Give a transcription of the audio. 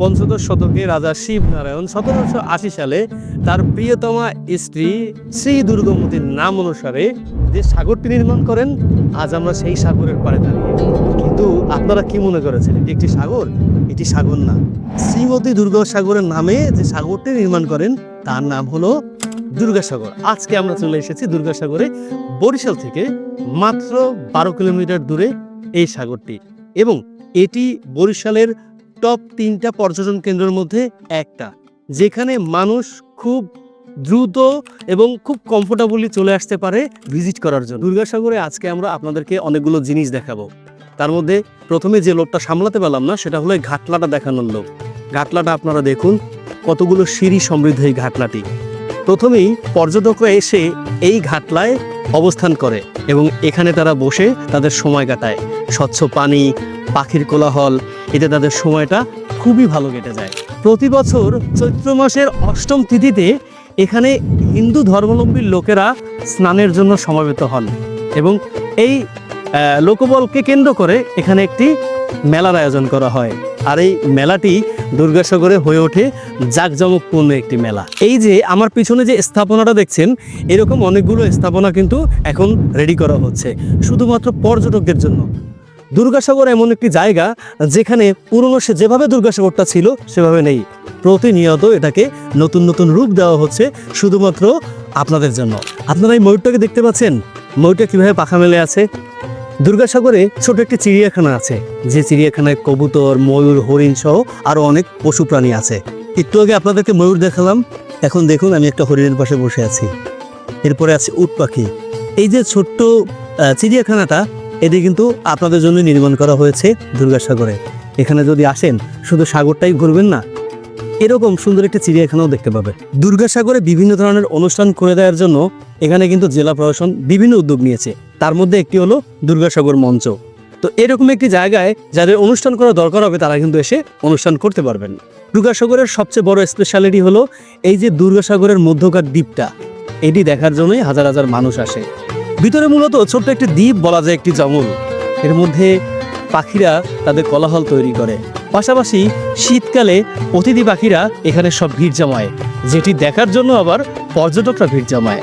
পঞ্চদশ শতকে রাজা শিবনারায়ণ সতেরোশো আশি সালে তার প্রিয়তমা স্ত্রী শ্রী দুর্গমতির নাম অনুসারে যে সাগরটি নির্মাণ করেন, আজ আমরা সেই সাগরের পাড়ে দাঁড়িয়ে। কিন্তু আপনারা কি মনে করেছেন, এটি একটি সাগর? এটি সাগর না। শ্রীমতী দুর্গাসাগরের নামে যে সাগরটি নির্মাণ করেন, তার নাম হলো দুর্গাসাগর আজকে আমরা চলে এসেছি দুর্গাসাগরে বরিশাল থেকে মাত্র বারো কিলোমিটার দূরে এই সাগরটি। এবং এটি বরিশালের টপ তিনটা পর্যটন কেন্দ্রের মধ্যে একটা, যেখানে মানুষ খুব দ্রুত এবং খুব কমফোর্টেবলি চলে আসতে পারে ভিজিট করার জন্য। দুর্গাসাগরে আজকে আমরা আপনাদেরকে অনেকগুলো জিনিস দেখাবো। তার মধ্যে প্রথমে যে লোকটা সামলাতে পারলাম না, সেটা হলো ঘাটলাটা দেখানোর লোক। ঘাটলাটা আপনারা দেখুন, কতগুলো সিঁড়ি সমৃদ্ধ এই ঘাটলাটি। প্রথমেই পর্যটকরা এসে এই ঘাটলায় অবস্থান করে এবং এখানে তারা বসে তাদের সময় কাটায়। স্বচ্ছ পানি, পাখির কোলাহল এতে তাদের সময়টা খুবই ভালো কেটে যায়। প্রতি বছর চৈত্র মাসের অষ্টম তিথিতে এখানে হিন্দু ধর্মাবলম্বীর লোকেরা স্নানের জন্য সমবেত হন এবং এই লোকবলকে কেন্দ্র করে এখানে একটি মেলার আয়োজন করা হয়। আর এই মেলাটি দুর্গাসাগরে হয়ে ওঠে জাঁকজমকপূর্ণ একটি মেলা। এই যে আমার পিছনে যে স্থাপনাটা দেখছেন, এরকম অনেকগুলো স্থাপনা কিন্তু এখন রেডি করা হচ্ছে। শুধুমাত্র পর্যটকদের জন্য। দুর্গাসাগর এমন একটি জায়গা যেখানে পুরনো সে যেভাবে দুর্গাসাগরটা ছিল, সেভাবে নেই। প্রতিনিয়ত এটাকে নতুন নতুন রূপ দেওয়া হচ্ছে শুধুমাত্র আপনাদের জন্য। আপনারা এই ময়ূরটাকে দেখতে পাচ্ছেন? ময়ূরটা কীভাবে পাখা মেলে আছে? দুর্গাসাগরে ছোট একটি চিড়িয়াখানা আছে, যে চিড়িয়াখানায় কবুতর, ময়ূর, হরিণ সহ আরও অনেক পশু প্রাণী আছে। একটু আগে আপনাদেরকে ময়ূর দেখালাম, এখন দেখুন আমি একটা হরিণের পাশে বসে আছি। এরপরে আছে উট পাখি। এই যে ছোট্ট চিড়িয়াখানাটা এটি কিন্তু আপনাদের জন্য নির্মাণ করা হয়েছে দুর্গাসাগরে। এখানে যদি আসেন, শুধু সাগরটাই ঘুরবেন না, এরকম সুন্দর একটি চিড়িয়াখানাও দেখতে পাবে দুর্গাসাগরে বিভিন্ন ধরনের অনুষ্ঠান করে দেওয়ার জন্য এখানে কিন্তু জেলা প্রশাসন বিভিন্ন উদ্যোগ নিয়েছে। তার মধ্যে একটি হলো দুর্গাসাগর মঞ্চ। তো এরকম একটি জায়গায় যাদের অনুষ্ঠান করা দরকার হবে, তারা কিন্তু এসে অনুষ্ঠান করতে পারবেন। দুর্গাসাগরের সবচেয়ে বড় স্পেশালিটি হলো এই যে দুর্গাসাগরের মধ্যকার দ্বীপটা। এটি দেখার জন্যই হাজার হাজার মানুষ আসে। ভিতরে মূলত ছোট্ট একটি দ্বীপ বলা যায় একটি জঙ্গল এর মধ্যে পাখিরা তাদের কলাহল তৈরি করে। পাশাপাশি শীতকালে অতিথি পাখিরা এখানে সব ভিড় জমায়, যেটি দেখার জন্য আবার পর্যটকরা ভিড় জমায়।